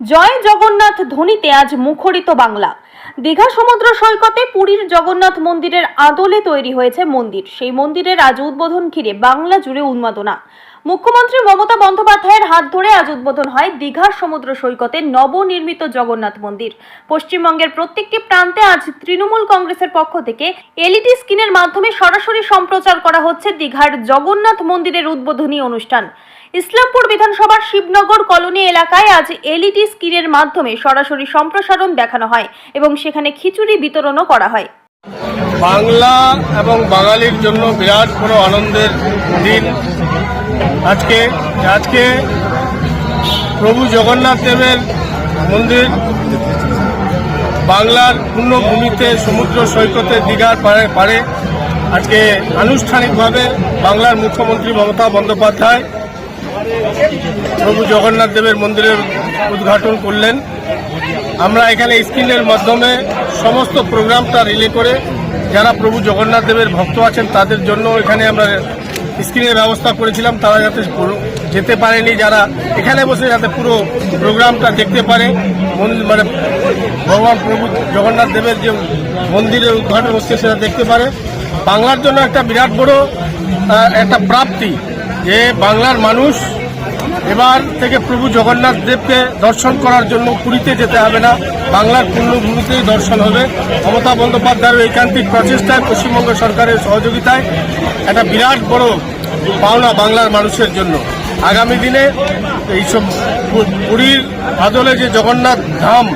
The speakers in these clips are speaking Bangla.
জয় জগন্নাথ ধ্বনিতে আজ মুখরিত বাংলা। দীঘা সমুদ্র সৈকতে পুরীর জগন্নাথ মন্দিরের আদলে তৈরি হয়েছে মন্দির। সেই মন্দিরের আজ উদ্বোধন ঘিরে বাংলা জুড়ে উন্মাদনা। মুখ্যমন্ত্রী মমতা বন্দ্যোপাধ্যায়ের হাত ধরে আজ উদ্বোধন হয় দীঘার সমুদ্র সৈকতে নবনির্মিত জগন্নাথ মন্দির। পশ্চিমবঙ্গের প্রত্যেকটি প্রান্তে আজ তৃণমূল কংগ্রেসের পক্ষ থেকে এলইডি স্ক্রিনের মাধ্যমে সরাসরি সম্প্রচার করা হচ্ছে দীঘার জগন্নাথ মন্দিরের উদ্বোধনী অনুষ্ঠান। ইসলামপুর বিধানসভার শিবনগর কলোনি এলাকায় আজ এলইডি স্ক্রিনের মাধ্যমে সরাসরি সম্প্রসারণ দেখানো হয় এবং সেখানে খিচুড়ি বিতরণও করা হয়। বাংলা এবং বাঙালির জন্য বিরাট বড় আনন্দের দিন। আজকে আজকে প্রভু জগন্নাথ দেবের মন্দির বাংলার পূর্ণভূমিতে সমুদ্র সৈকতে দীঘার পাড়ে পাড়ে। আজকে আনুষ্ঠানিকভাবে বাংলার মুখ্যমন্ত্রী মমতা বন্দ্যোপাধ্যায় প্রভু জগন্নাথ দেবের মন্দিরের উদ্ঘাটন করলেন। আমরা এখানে স্ক্রিনের মাধ্যমে সমস্ত প্রোগ্রামটা রিলে করে যারা প্রভু জগন্নাথ দেবের ভক্ত আছেন তাদের জন্য এখানে আমরা স্ক্রিনের ব্যবস্থা করেছিলাম। তারা যাতে যেতে পারেনি, যারা এখানে বসে যাতে পুরো প্রোগ্রামটা দেখতে পারে। মন- ভগবান প্রভু জগন্নাথ দেবের যে মন্দিরের উদ্ঘাটন হচ্ছে সেটা দেখতে পারে। বাংলার জন্য একটা বিরাট বড় একটা প্রাপ্তি যে বাংলার মানুষ এবার থেকে প্রভু জগন্নাথ দেবকে দর্শন করার জন্য পুরীতে যেতে হবে না। বাংলার পূর্ণভূমিতেই দর্শন হবে। মমতা বন্দ্যোপাধ্যায়ের ঐকান্তিক প্রচেষ্টায় পশ্চিমবঙ্গ সরকারের সহযোগিতায় একটা বিরাট বড় পাওনা বাংলার মানুষের জন্য। আগামী দিনে এইসব পুরীর আদলে যে জগন্নাথ ধাম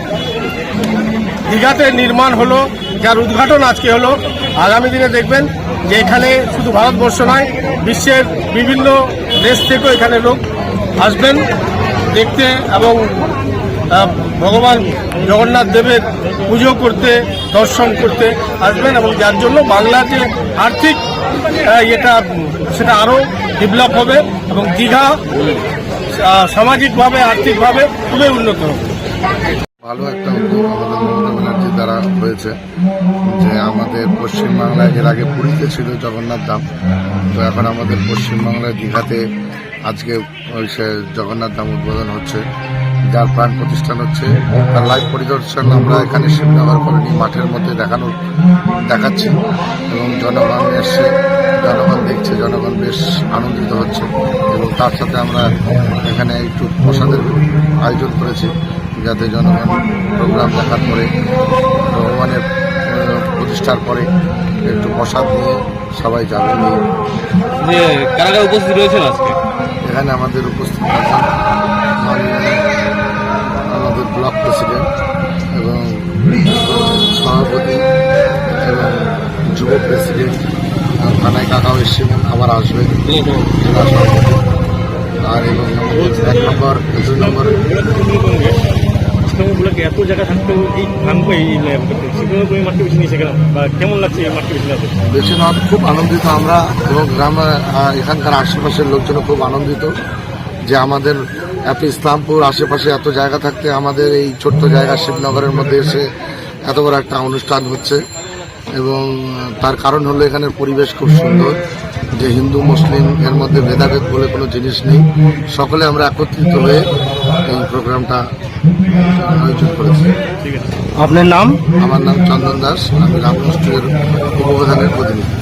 দীঘাতে নির্মাণ হলো, যার উদ্ঘাটন আজকে হলো, আগামী দিনে দেখবেন যে এখানে শুধু ভারতবর্ষ নয়, বিশ্বের বিভিন্ন দেশ থেকেও এখানে লোক আসবেন দেখতে এবং ভগবান জগন্নাথ দেবের পুজো করতে, দর্শন করতে আসবেন এবং যার জন্য বাংলার যে আর্থিক এটা সেটা আরও ডেভেলপ হবে এবং দীঘা সামাজিকভাবে, আর্থিকভাবে খুবই উন্নত হবে। ভালো একটা উদ্যোগ আমাদের মমতা ব্যানার্জির দ্বারা হয়েছে যে আমাদের পশ্চিমবাংলায় এর আগে পুরীতে ছিল জগন্নাথ ধাম। তো এখন আমাদের পশ্চিমবাংলায় দীঘাতে আজকে ওই সে জগন্নাথ ধাম উদ্বোধন হচ্ছে, যার প্রাণ প্রতিষ্ঠান হচ্ছে। তার লাইভ পরিদর্শন আমরা এখানে শিবনগর কলোনি মাঠের মধ্যে দেখানো দেখাচ্ছি। এবং জনগণ এসছে জনগণ দেখছে, জনগণ বেশ আনন্দিত হচ্ছে। এবং তার সাথে আমরা এখানে একটু প্রসাদের আয়োজন করেছি, যাতে জনগণ প্রোগ্রাম দেখার পরে, ভগবানের প্রতিষ্ঠার পরে একটু প্রসাদ নিয়ে সবাই যাবে কারা উপস্থিত রয়েছেন আজকে? এখানে আমাদের উপস্থিত আছেন আমাদের ব্লক প্রেসিডেন্ট এবং সভাপতি এবং যুব প্রেসিডেন্ট থানায় কাকাও এসেছিলেন আবার আসবেন জেলা সভাপতি আর এবং এক নম্বর দুই নম্বর শিক্ষকগুলোকে এত জায়গা এই এই মাঠকে বেছে নিয়েছে বা কেমন লাগছে খুব আনন্দিত আমরা এবং গ্রাম এখানকার আশেপাশের লোকজনও খুব আনন্দিত যে আমাদের এত ইসলামপুর আশেপাশে এত জায়গা থাকতে আমাদের এই ছোট্ট জায়গা শিবনগরের মধ্যে এসে এত বড় একটা অনুষ্ঠান হচ্ছে এবং তার কারণ হলো এখানের পরিবেশ খুব সুন্দর, যে হিন্দু, মুসলিম, এর মধ্যে ভেদাভেদ বলে কোনো জিনিস নেই। সকলে আমরা একত্রিত হয়ে এই প্রোগ্রামটা আয়োজন করেছে আপনার নাম? আমার নাম চন্দন দাস আমি রামকৃষ্ণের উপপ্রধানের প্রতিনিধি।